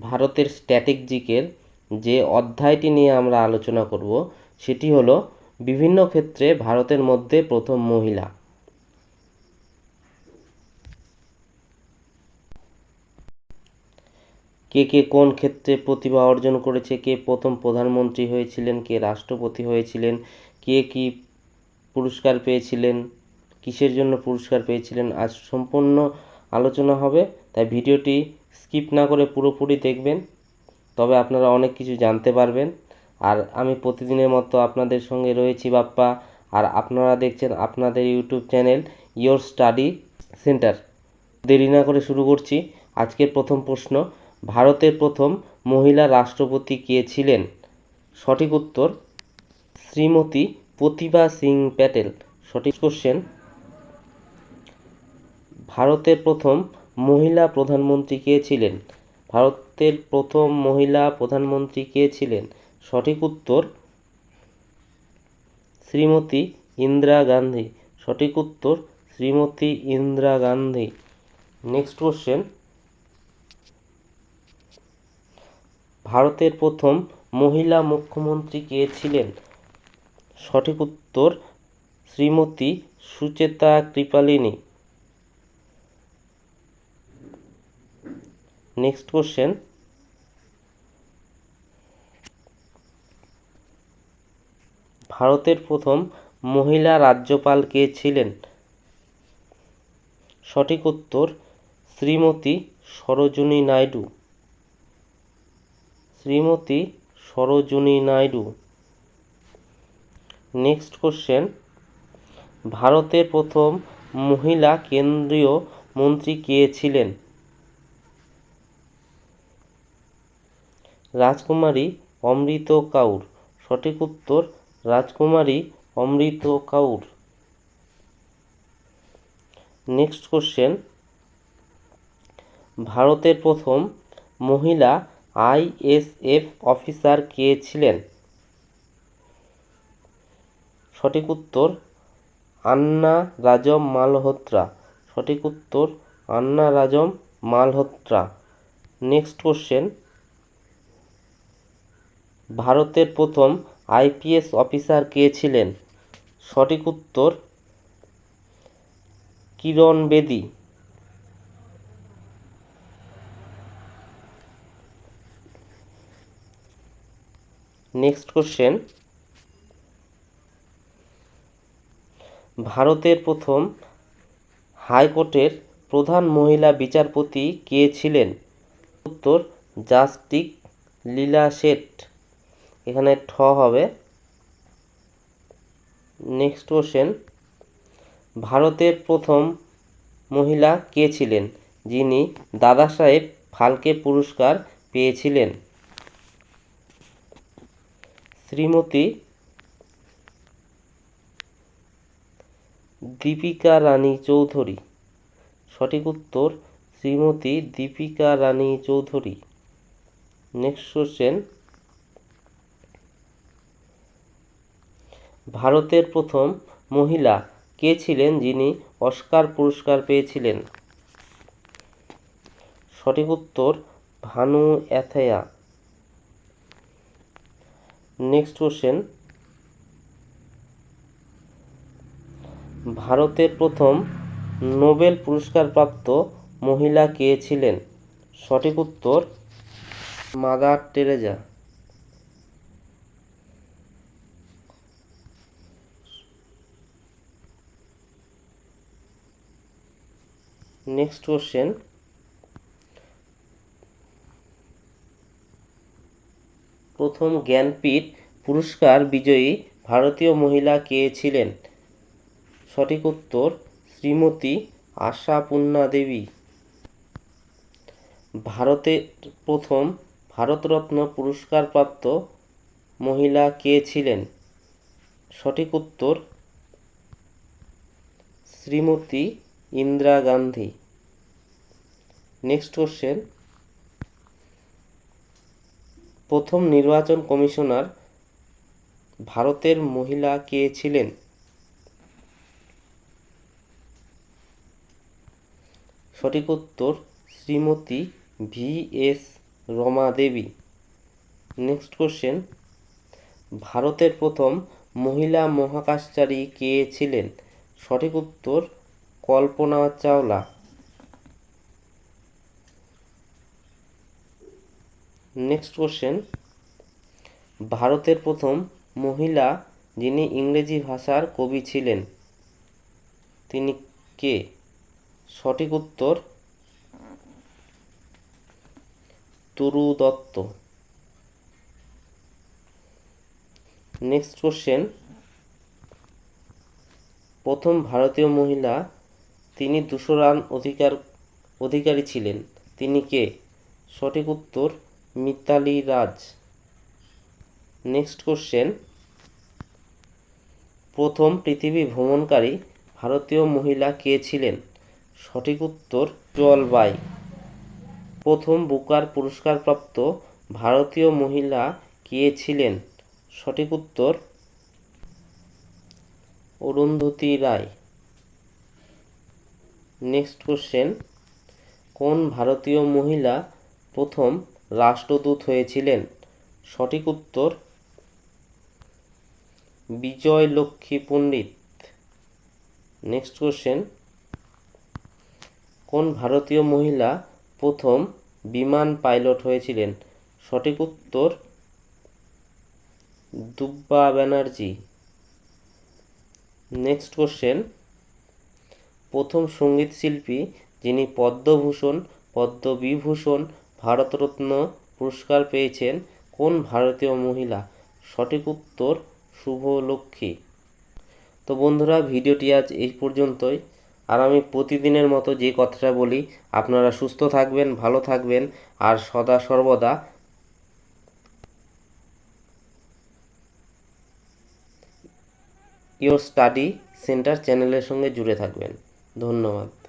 ভারতের স্ট্র্যাটেজিকের যে অধ্যায়টি নিয়ে আমরা আলোচনা করব, সেটি হলো বিভিন্ন ক্ষেত্রে ভারতের মধ্যে প্রথম মহিলা। কে কে কোন ক্ষেত্রে প্রতিভা অর্জন করেছে, কে প্রথম প্রধানমন্ত্রী হয়েছিলেন, কে রাষ্ট্রপতি হয়েছিলেন, কে কি পুরস্কার পেয়েছিলেন, কিসের জন্য পুরস্কার পেয়েছিলেন, আজ সম্পূর্ণ আলোচনা হবে। তাই ভিডিওটি স্কিপ না করে পুরোপুরি দেখবেন, তবে আপনারা অনেক কিছু জানতে পারবেন। আর আমি প্রতিদিনের মতো আপনাদের সঙ্গে রয়েছি বাপ্পা, আর আপনারা দেখছেন আপনাদের YouTube channel your study centre. দেরি না করে শুরু করছি। আজকের প্রথম প্রশ্ন, ভারতের প্রথম মহিলা রাষ্ট্রপতি কে ছিলেন? সঠিক উত্তর, শ্রীমতী প্রতিভা সিং প্যাটেল। সঠিক কোশ্চেন ভারতের প্রথম মহিলা প্রধানমন্ত্রী কে ছিলেন? ভারতের প্রথম মহিলা প্রধানমন্ত্রী কে ছিলেন? সঠিক উত্তর শ্রীমতী ইন্দিরা গান্ধী। সঠিক উত্তর শ্রীমতী ইন্দিরা গান্ধী। Next question. ভারতের প্রথম মহিলা মুখ্যমন্ত্রী কে ছিলেন? সঠিক উত্তর শ্রীমতী সুচেতা কৃপালিনী। নেক্সট কোশ্চেন ভারতের প্রথম মহিলা রাজ্যপাল কে ছিলেন? সঠিক উত্তর, শ্রীমতী সরোজিনী নাইডু। শ্রীমতী সরোজিনী নাইডু। নেক্সট কোশ্চেন ভারতের প্রথম মহিলা কেন্দ্রীয় মন্ত্রী কে ছিলেন? রাজকুমারী অমৃত কাউর। সঠিক উত্তর, রাজকুমারী অমৃত কাউর। নেক্সট কোশ্চেন ভারতের প্রথম মহিলা আইএসএফ অফিসার কে ছিলেন? সঠিক উত্তর, আন্না রাজম মালহোত্রা। সঠিক উত্তর, আন্না রাজম মালহোত্রা। নেক্সট কোশ্চেন ভারতের প্রথম আইপিএস অফিসার কে ছিলেন? সঠিক উত্তর, কিরণ বেদী। Next question. ভারতের প্রথম হাইকোর্টের প্রধান মহিলা বিচারপতি কে ছিলেন? উত্তর, জাস্টিক লীলা শেঠ। এখানে ঠ হবে। নেক্সট কোশ্চেন ভারতের প্রথম মহিলা কে ছিলেন? যিনি দাদা সাহেব ফালকে পুরস্কার পেয়েছিলেন। শ্রীমতী দীপিকা রানী চৌধুরী। সঠিক উত্তর শ্রীমতী দীপিকা রানী চৌধুরী। নেক্সট কোশ্চেন ভারতের প্রথম মহিলা কে ছিলেন যিনি অস্কার পুরস্কার পেয়েছিলেন? সঠিক উত্তর, ভানু অ্যাথায়া নেক্সট কোশ্চেন ভারতের প্রথম নোবেল পুরস্কারপ্রাপ্ত মহিলা কে ছিলেন? সঠিক উত্তর, মাদার টেরেজা। নেক্সট কোশ্চেন প্রথম জ্ঞানপীঠ পুরস্কার বিজয়ী ভারতীয় মহিলা কে ছিলেন? সঠিক উত্তর, শ্রীমতী আশাপূর্ণা দেবী। ভারতের প্রথম ভারতরত্ন পুরস্কারপ্রাপ্ত মহিলা কে ছিলেন? সঠিক উত্তর, শ্রীমতী ইন্দিরা গান্ধী। নেক্সট কোশ্চেন প্রথম নির্বাচন কমিশনার ভারতের মহিলা কে ছিলেন? সঠিক উত্তর, Shrimati V S Rama Devi next question ভারতের প্রথম মহিলা মহাকাশচারী কে ছিলেন? সঠিক উত্তর কল্পনা চাওলা। নেক্সট কোশ্চেন ভারতের প্রথম মহিলা যিনি ইংরেজি ভাষার কবি ছিলেন, তিনি কে? সঠিক উত্তর তরু দত্ত। নেক্সট কোশ্চেন প্রথম ভারতীয় মহিলা তিনি দুশো রান অধিকার, অধিকারী ছিলেন। তিনি কে? সঠিক উত্তর মিতালি রাজ নেক্সট কোশ্চেন প্রথম পৃথিবী ভ্রমণকারী ভারতীয় মহিলা কে ছিলেন? সঠিক উত্তর জলবাই প্রথম বুকার পুরস্কারপ্রাপ্ত ভারতীয় মহিলা কে ছিলেন? সঠিক উত্তর, অরুন্ধতী রায়। নেক্সট কোশ্চেন কোন ভারতীয় মহিলা প্রথম রাষ্ট্রদূত হয়েছিলেন? সঠিক উত্তর, বিজয় লক্ষ্মী পণ্ডিত। নেক্সট কোশ্চেন কোন ভারতীয় মহিলা প্রথম বিমান পাইলট হয়েছিলেন? সঠিক উত্তর, দুব্বা ব্যানার্জি। নেক্সট কোশ্চেন প্রথম সংগীত শিল্পী যিনি পদ্মভূষণ, পদ্মবিভূষণ, ভারতরত্ন পুরস্কার পেয়েছেন কোন ভারতীয় মহিলা? সঠিক উত্তর শুভলক্ষ্মী। তো বন্ধুরা, ভিডিওটি আজ এই পর্যন্তই। আর আমি প্রতিদিনের মতো যে কথাটা বলি, আপনারা সুস্থ থাকবেন, ভালো থাকবেন, আর সদা সর্বদা ইওর স্টাডি সেন্টার চ্যানেলের সঙ্গে জুড়ে থাকবেন। ধন্যবাদ।